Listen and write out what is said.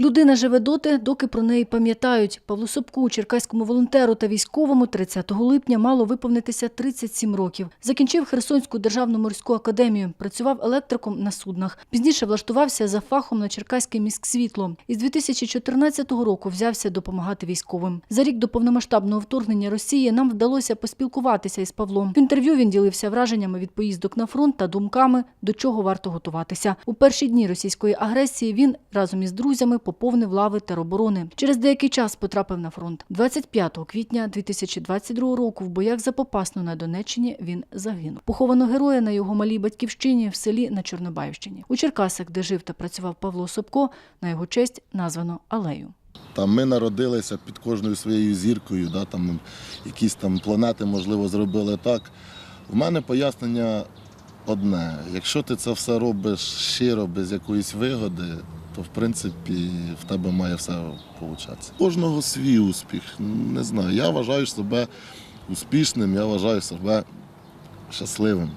Людина живе доти, доки про неї пам'ятають. Павлу Собку, черкаському волонтеру та військовому 30 липня мало виповнитися 37 років. Закінчив Херсонську державну морську академію, працював електриком на суднах. Пізніше влаштувався за фахом на Черкаське міськсвітло. Із 2014 року взявся допомагати військовим. За рік до повномасштабного вторгнення Росії нам вдалося поспілкуватися із Павлом. В інтерв'ю він ділився враженнями від поїздок на фронт та думками, до чого варто готуватися. У перші дні російської агресії він разом із друзями поповнив лави тероборони. Через деякий час потрапив на фронт. 25 квітня 2022 року в боях за Попасну на Донеччині він загинув. Поховано героя на його малій батьківщині в селі на Чорнобаївщині. У Черкасах, де жив та працював Павло Собко, на його честь названо алею. Там ми народилися під кожною своєю зіркою, да, там якісь там планети, можливо, зробили так. У мене пояснення одне: якщо ти це все робиш щиро, без якоїсь вигоди, то в принципі в тебе має все получатися. Кожного свій успіх. Не знаю. Я вважаю себе успішним, я вважаю себе щасливим.